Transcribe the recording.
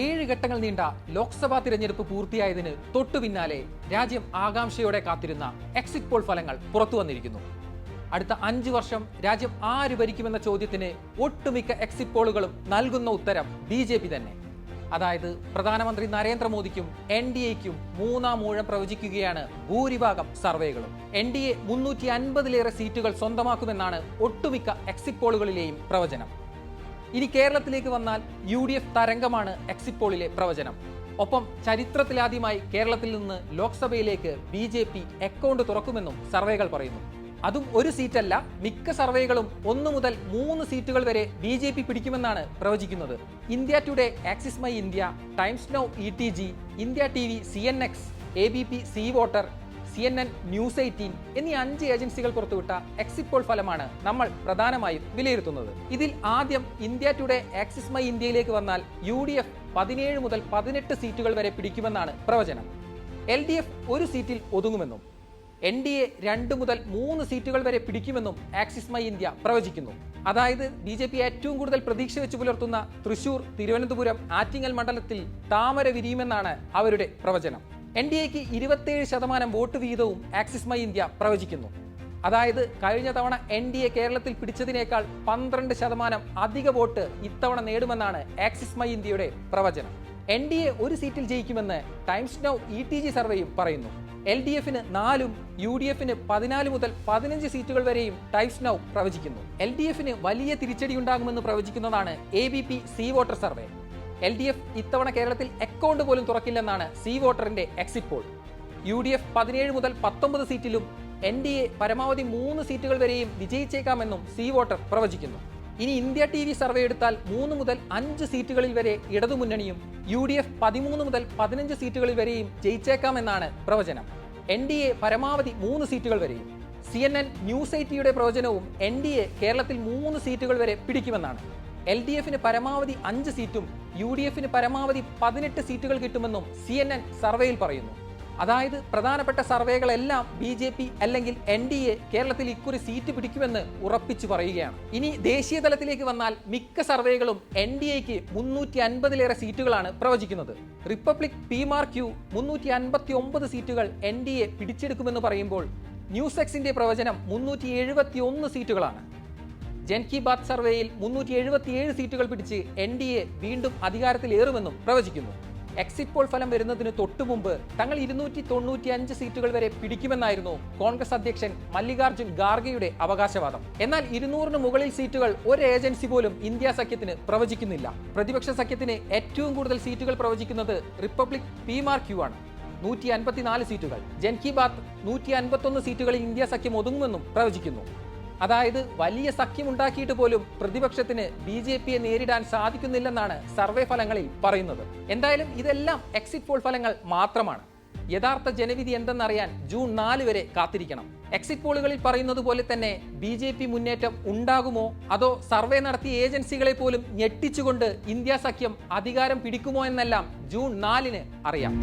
ഏഴ് ഘട്ടങ്ങൾ നീണ്ട ലോക്സഭാ തിരഞ്ഞെടുപ്പ് പൂർത്തിയായതിന് തൊട്ടു പിന്നാലെ രാജ്യം ആകാംക്ഷയോടെ കാത്തിരുന്ന എക്സിറ്റ് പോൾ ഫലങ്ങൾ പുറത്തു വന്നിരിക്കുന്നു. അടുത്ത അഞ്ചു വർഷം രാജ്യം ആര് ഭരിക്കുമെന്ന ചോദ്യത്തിന് ഒട്ടുമിക്ക എക്സിറ്റ് പോളുകളും നൽകുന്ന ഉത്തരം ബി ജെ പി തന്നെ. അതായത് പ്രധാനമന്ത്രി നരേന്ദ്രമോദിക്കും എൻ ഡി എക്കും മൂന്നാം മൂഴം പ്രവചിക്കുകയാണ് ഭൂരിഭാഗം സർവേകളും. എൻ ഡി എ മുന്നൂറ്റി അൻപതിലേറെ സീറ്റുകൾ സ്വന്തമാക്കുമെന്നാണ് ഒട്ടുമിക്ക എക്സിറ്റ് പോളുകളിലെയും പ്രവചനം. ഇനി കേരളത്തിലേക്ക് വന്നാൽ യു ഡി എഫ് തരംഗമാണ് എക്സിറ്റ് പോളിലെ പ്രവചനം. ഒപ്പം ചരിത്രത്തിലാദ്യമായി കേരളത്തിൽ നിന്ന് ലോക്സഭയിലേക്ക് ബി ജെ പി അക്കൗണ്ട് തുറക്കുമെന്നും സർവേകൾ പറയുന്നു. അതും ഒരു സീറ്റല്ല മിക്ക സർവേകളും ഒന്നു മുതൽ മൂന്ന് സീറ്റുകൾ വരെ ബി ജെ പി പിടിക്കുമെന്നാണ് പ്രവചിക്കുന്നത്. India today Axis My India Times Now E T G India T V C N X A B P C voter C N N news eighteen എന്നീ അഞ്ച് ഏജൻസികൾ പുറത്തുവിട്ട എക്സിറ്റ് പോൾ ഫലമാണ് നമ്മൾ പ്രധാനമായും വിലയിരുത്തുന്നത്. ഇതിൽ ആദ്യം ഇന്ത്യ ടുഡേ ആക്സിസ് മൈ ഇന്ത്യയിലേക്ക് വന്നാൽ യു ഡി എഫ് പതിനേഴ് മുതൽ പതിനെട്ട് സീറ്റുകൾ വരെ പിടിക്കുമെന്നാണ് പ്രവചനം. എൽ ഡി എഫ് ഒരു സീറ്റിൽ ഒതുങ്ങുമെന്നും എൻ ഡി എ രണ്ട് മുതൽ മൂന്ന് സീറ്റുകൾ വരെ പിടിക്കുമെന്നും ആക്സിസ് മൈ ഇന്ത്യ പ്രവചിക്കുന്നു. അതായത് ബി ജെ പി ഏറ്റവും കൂടുതൽ പ്രതീക്ഷ വെച്ച് പുലർത്തുന്ന തൃശൂർ തിരുവനന്തപുരം ആറ്റിങ്ങൽ മണ്ഡലത്തിൽ താമര വിരിയുമെന്നാണ് അവരുടെ പ്രവചനം. എൻ ഡി എക്ക് ഇരുപത്തേഴ് ശതമാനം വോട്ട് വീതവും ആക്സിസ് മൈ ഇന്ത്യ പ്രവചിക്കുന്നു. അതായത് കഴിഞ്ഞ തവണ എൻ ഡി എ കേരളത്തിൽ പിടിച്ചതിനേക്കാൾ പന്ത്രണ്ട് ശതമാനം അധിക വോട്ട് ഇത്തവണ നേടുമെന്നാണ് ആക്സിസ് മൈ ഇന്ത്യയുടെ പ്രവചനം. എൻ ഡി എ ഒരു സീറ്റിൽ ജയിക്കുമെന്ന് Times Now E T G സർവേയും പറയുന്നു. എൽ ഡി എഫിന് നാലും യു ഡി എഫിന് പതിനാല് മുതൽ പതിനഞ്ച് സീറ്റുകൾ വരെയും ടൈംസ് നൗ പ്രവചിക്കുന്നു. എൽ ഡി എഫിന് വലിയ തിരിച്ചടി ഉണ്ടാകുമെന്ന് പ്രവചിക്കുന്നതാണ് A B P C voter survey. L D F ഇത്തവണ കേരളത്തിൽ അക്കൗണ്ട് പോലും തുറക്കില്ലെന്നാണ് C വോട്ടറിന്റെ exit poll U D F പതിനേഴ് മുതൽ പത്തൊമ്പത് സീറ്റിലും എൻ ഡി എ പരമാവധി മൂന്ന് സീറ്റുകൾ വരെയും വിജയിച്ചേക്കാമെന്നും സി വോട്ടർ പ്രവചിക്കുന്നു. ഇനി ഇന്ത്യ ടി വി സർവേ എടുത്താൽ മൂന്ന് മുതൽ അഞ്ച് സീറ്റുകളിൽ വരെ ഇടതുമുന്നണിയും യു ഡി എഫ് പതിമൂന്ന് മുതൽ പതിനഞ്ച് സീറ്റുകളിൽ വരെയും ജയിച്ചേക്കാമെന്നാണ് പ്രവചനം. എൻ ഡി എ പരമാവധി മൂന്ന് സീറ്റുകൾ വരെയും. സി എൻ എൻ ന്യൂസ് എയ്റ്റിയുടെ പ്രവചനവും എൻ ഡി എ കേരളത്തിൽ മൂന്ന് സീറ്റുകൾ വരെ പിടിക്കുമെന്നാണ്. എൽ ഡി എഫിന് പരമാവധി അഞ്ച് സീറ്റും യു ഡി എഫിന് പരമാവധി പതിനെട്ട് സീറ്റുകൾ കിട്ടുമെന്നും സി എൻ എൻ സർവേയിൽ പറയുന്നു. അതായത് പ്രധാനപ്പെട്ട സർവേകളെല്ലാം ബി ജെ പി അല്ലെങ്കിൽ എൻ ഡി എ കേരളത്തിൽ ഇക്കുറി സീറ്റ് പിടിക്കുമെന്ന് ഉറപ്പിച്ചു പറയുകയാണ്. ഇനി ദേശീയ തലത്തിലേക്ക് വന്നാൽ മിക്ക സർവേകളും എൻ ഡി എക്ക് മുന്നൂറ്റി അൻപതിലേറെ സീറ്റുകളാണ് പ്രവചിക്കുന്നത്. റിപ്പബ്ലിക് പി മാർ ക്യു മുന്നൂറ്റി അൻപത്തി ഒമ്പത് സീറ്റുകൾ എൻ ഡി എ പിടിച്ചെടുക്കുമെന്ന് പറയുമ്പോൾ ന്യൂസെക്സിന്റെ പ്രവചനം മുന്നൂറ്റി എഴുപത്തി ഒന്ന് സീറ്റുകളാണ്. ജൻ കി ബാത് സർവേയിൽ മുന്നൂറ്റി എഴുപത്തിയേഴ് സീറ്റുകൾ പിടിച്ച് എൻ ഡി എ വീണ്ടും അധികാരത്തിലേറുമെന്നും പ്രവചിക്കുന്നു. എക്സിറ്റ് പോൾ ഫലം വരുന്നതിന് തൊട്ടുമുമ്പ് തങ്ങൾ ഇരുന്നൂറ്റി തൊണ്ണൂറ്റി അഞ്ച് സീറ്റുകൾ വരെ പിടിക്കുമെന്നായിരുന്നു കോൺഗ്രസ് അധ്യക്ഷൻ മല്ലികാർജുൻ ഖാർഗെയുടെ അവകാശവാദം. എന്നാൽ ഇരുന്നൂറിന് മുകളിൽ സീറ്റുകൾ ഒരു ഏജൻസി പോലും ഇന്ത്യ സഖ്യത്തിന് പ്രവചിക്കുന്നില്ല. പ്രതിപക്ഷ സഖ്യത്തിന് ഏറ്റവും കൂടുതൽ സീറ്റുകൾ പ്രവചിക്കുന്നത് റിപ്പബ്ലിക് പി മാർ ക്യു ആണ്. നൂറ്റി അൻപത്തിനാല് സീറ്റുകൾ. ജൻ കി ബാത്ത് നൂറ്റി അൻപത്തൊന്ന് സീറ്റുകളിൽ ഇന്ത്യ സഖ്യം ഒതുങ്ങുമെന്നും പ്രവചിക്കുന്നു. അതായത് വലിയ സഖ്യമുണ്ടാക്കിയിട്ട് പോലും പ്രതിപക്ഷത്തിന് ബി ജെ പിയെ നേരിടാൻ സാധിക്കുന്നില്ലെന്നാണ് സർവേ ഫലങ്ങളിൽ പറയുന്നത്. എന്തായാലും ഇതെല്ലാം എക്സിറ്റ് പോൾ ഫലങ്ങൾ മാത്രമാണ്. യഥാർത്ഥ ജനവിധി എന്തെന്നറിയാൻ ജൂൺ നാല് വരെ കാത്തിരിക്കണം. എക്സിറ്റ് പോളുകളിൽ പറയുന്നത് പോലെ തന്നെ ബി ജെ പി മുന്നേറ്റം ഉണ്ടാകുമോ? അതോ സർവേ നടത്തിയ ഏജൻസികളെ പോലും ഞെട്ടിച്ചുകൊണ്ട് ഇന്ത്യ സഖ്യം അധികാരം പിടിക്കുമോ എന്നെല്ലാം ജൂൺ നാലിന് അറിയാം.